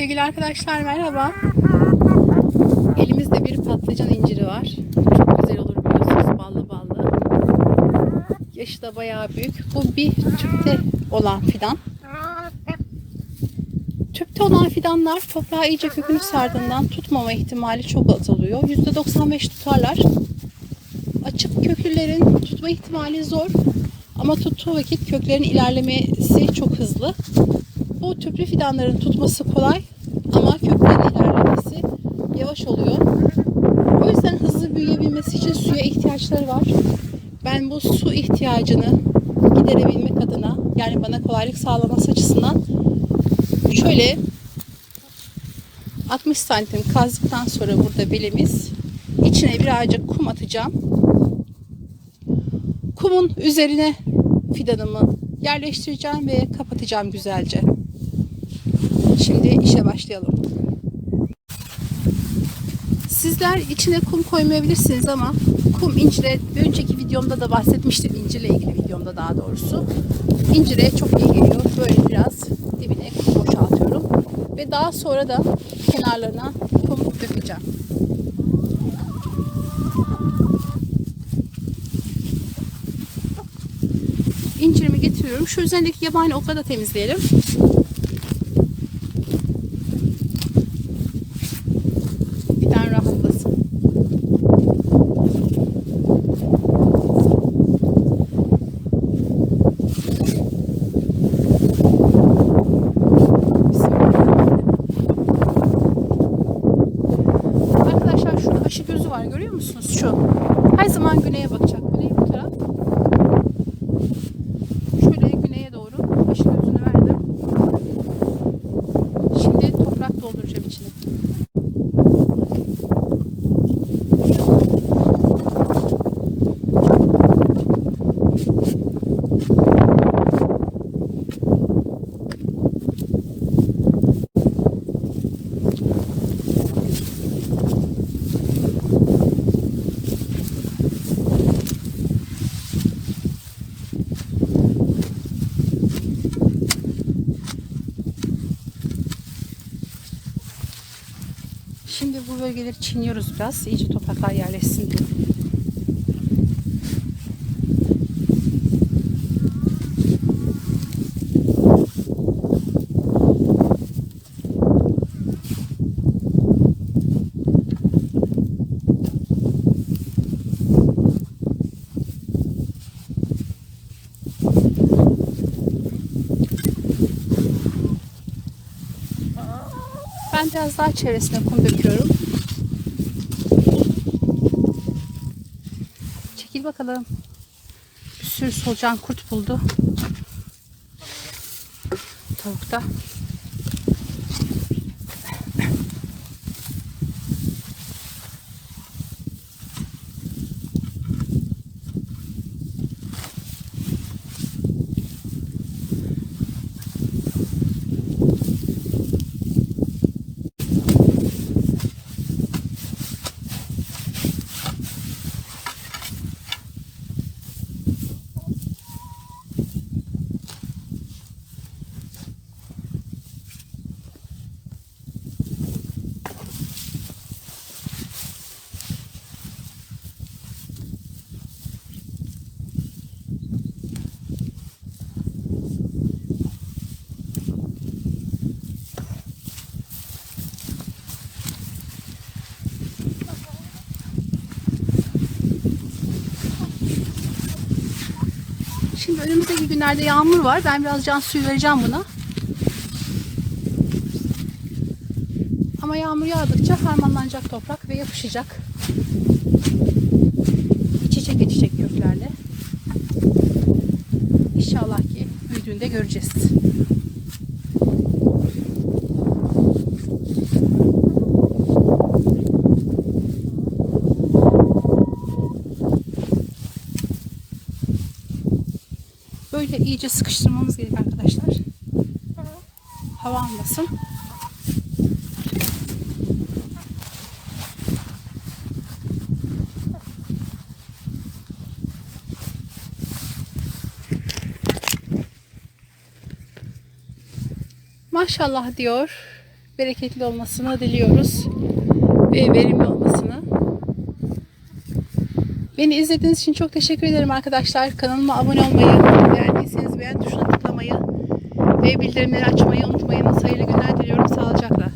Sevgili arkadaşlar merhaba. Elimizde bir patlıcan inciri var. Çok güzel olur biliyorsunuz ballı ballı. Yaşı da bayağı büyük. Bu bir tüpte olan fidan. Tüpte olan fidanlar toprağa iyice kökünü sardığından tutmama ihtimali çok az oluyor. %95 tutarlar. Açık köklülerin tutma ihtimali zor. Ama tuttuğu vakit köklerin ilerlemesi çok hızlı. Bu tüplü fidanların tutması kolay ama köklerin ilerlemesi yavaş oluyor. O yüzden hızlı büyüyebilmesi için suya ihtiyaçları var. Ben bu su ihtiyacını giderebilmek adına yani bana kolaylık sağlaması açısından şöyle 60 santim kazdıktan sonra burada belimiz içine birazcık kum atacağım. Kumun üzerine fidanımı yerleştireceğim ve kapatacağım güzelce. Şimdi işe başlayalım. Sizler içine kum koymayabilirsiniz ama kum incire önceki videomda da bahsetmiştim incirle ilgili videomda daha doğrusu. İncire çok iyi geliyor. Böyle biraz dibine kum boşaltıyorum. Ve daha sonra da kenarlarına kum dökeceğim. İncirimi getiriyorum. Şu üzerindeki yabani otları da temizleyelim. Var görüyor musunuz? Şu. Her zaman güneye bakacak. Güney bu taraf. Şöyle güneye doğru aşı gözünü verdim. Şimdi toprak dolduracağım içine. Şimdi bu bölgeleri çiniyoruz biraz. İyice topraklar yerleşsin diye. Ben biraz daha çevresine kum döküyorum. Çekil bakalım. Bir sürü solucan kurt buldu. Tavukta. Şimdi önümüzdeki günlerde yağmur var. Ben biraz can suyu vereceğim buna. Ama yağmur yağdıkça harmanlanacak toprak ve yapışacak. İç geçecek köklerle. İnşallah ki büyüdüğünde göreceğiz. Böyle iyice sıkıştırmamız gerek arkadaşlar. Hava almasın. Maşallah diyor. bereketli olmasını diliyoruz. Ve verimli olmasını. Beni izlediğiniz için çok teşekkür ederim arkadaşlar. Kanalıma abone olmayı, beğendiyseniz beğen tuşuna tıklamayı ve bildirimleri açmayı unutmayınız. Hayırlı günler diliyorum. Sağlıcakla.